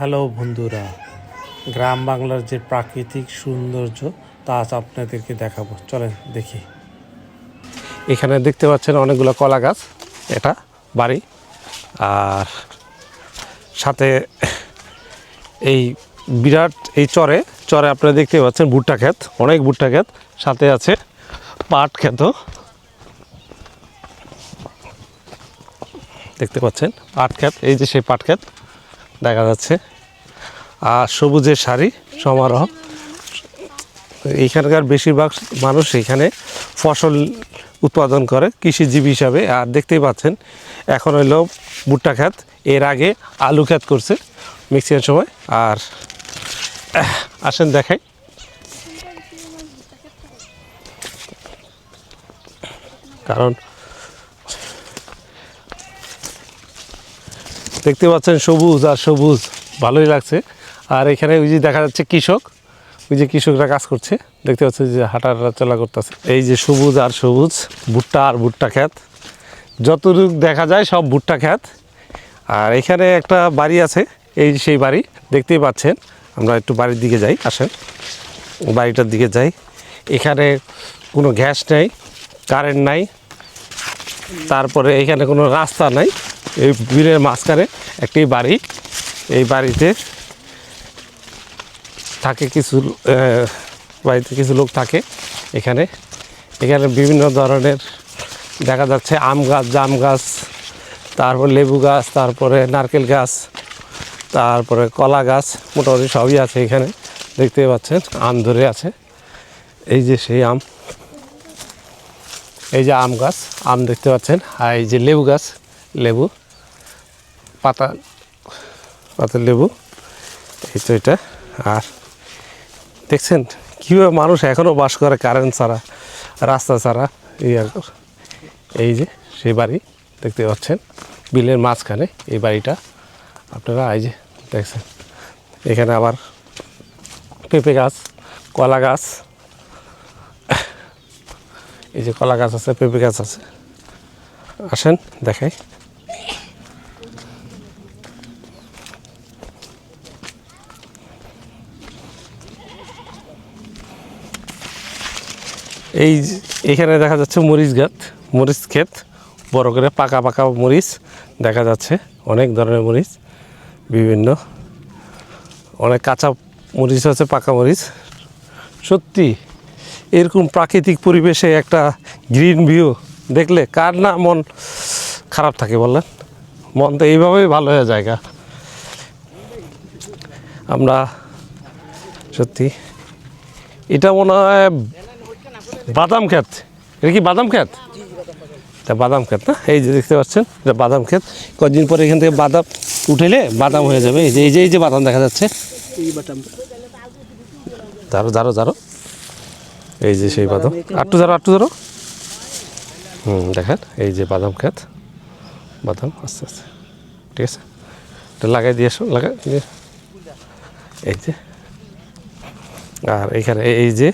Hello বন্ধুরা, গ্রাম বাংলার যে প্রাকৃতিক সৌন্দর্য, তা আজ আপনাদেরকে দেখাবো। চলেন দেখি। এখানে দেখতে পাচ্ছেন অনেকগুলো কলা গাছ এটা বাড়ি, আর সাথে এই বিরাট, এই চরে চরে আপনারা দেখতে পাচ্ছেন ভুট্টা ক্ষেত, অনেক ভুট্টা ক্ষেত, সাথে আছে পাট ক্ষেত। দেখতে পাচ্ছেন পাট ক্ষেত, এই যে সেই পাট ক্ষেত। দেখা যাচ্ছে। আর সবুজের শাড়ি সমারোহ। এইখানকার বেশিরভাগ মানুষ এখানে ফসল উৎপাদন করে, কৃষিজীবী হিসাবে। আর দেখতেই পাচ্ছেন, এখন হইল ভুট্টা ক্ষেত। এর আগে আলু ক্ষেত করছে মিক্সিংয়ের সময়। আর, আসেন দেখাই। কারণ দেখতে পাচ্ছেন সবুজ আর সবুজ, ভালোই লাগছে। আর এখানে ওই যে দেখা যাচ্ছে কৃষক, ওই যে কৃষকরা কাজ করছে। দেখতে পাচ্ছি যে হাঁটার চলা করতেছে। এই যে সবুজ আর সবুজ, ভুট্টা আর ভুট্টা ক্ষেত। যতটুক দেখা যায় সব ভুট্টা ক্ষেত। আর এখানে একটা বাড়ি আছে, এই সেই বাড়ি, দেখতেই পাচ্ছেন। আমরা একটু বাড়ির দিকে যাই, আসেন। বাড়িটার দিকে যাই। এখানে কোনো গ্যাস নেই, কারেন্ট নাই। তারপরে এখানে কোনো রাস্তা নাই। এই বিলের মাঝখানে একটি বাড়ি। এই বাড়িতে থাকে কিছু বাড়িতে কিছু লোক থাকে এখানে। এখানে বিভিন্ন ধরনের দেখা যাচ্ছে আম গাছ, জাম গাছ, তারপর লেবু গাছ, তারপরে নারকেল গাছ, তারপরে কলা গাছ, মোটামুটি সবই আছে এখানে। দেখতে পাচ্ছেন, আম ধরে আছে। এই যে সেই আম। এই যে আম গাছ, আম দেখতে পাচ্ছেন। আর এই যে লেবু গাছ লেবু, পাতা পাতা লেবু, এই তো এটা। আর দেখছেন, কীভাবে মানুষ এখনও বাস করে কারেন্ট ছাড়া, রাস্তা ছাড়া, এই এই যে সেই বাড়ি দেখতে পাচ্ছেন, বিলের মাঝখানে এই বাড়িটা। আপনারা এই যে দেখছেন, এখানে আবার পেঁপে গাছ, কলা গাছ। এই যে কলা গাছ আছে, পেঁপে গাছ আছে। আসেন, দেখাই। এই এখানে দেখা যাচ্ছে মরিচ গাছ, মরিচ ক্ষেত, বড় করে পাকা পাকা মরিচ দেখা যাচ্ছে, অনেক ধরনের মরিচ, বিভিন্ন। অনেক কাঁচা মরিচ আছে, পাকা মরিচ। সত্যি, এরকম প্রাকৃতিক পরিবেশে একটা গ্রিন ভিউ দেখলে কার না মন খারাপ থাকে বললেন মন তো এইভাবেই ভালো হয়ে জায়গা আমরা সত্যি, এটা মনে হয় বাদাম ক্ষেত এটা কি বাদাম ক্ষেত এটা বাদাম ক্ষেত না? এই যে দেখতে পাচ্ছেন, এটা বাদাম ক্ষেত কদিন পরে এখান থেকে বাদাম উঠেলে বাদাম হয়ে যাবে। এই যে এই যে এই যে বাদাম দেখা যাচ্ছে। দাঁড়ো দাঁড়ো দাঁড়ো। এই যে সেই বাদাম। আটটু ধরো আটটু ধরো হুম, দেখেন, এই যে বাদাম ক্ষেত বাদাম, আস্তে আস্তে। ঠিক আছে? এটা লাগাই দিয়ে আসো, লাগাই দিয়ে। এই যে। আর এখানে এই যে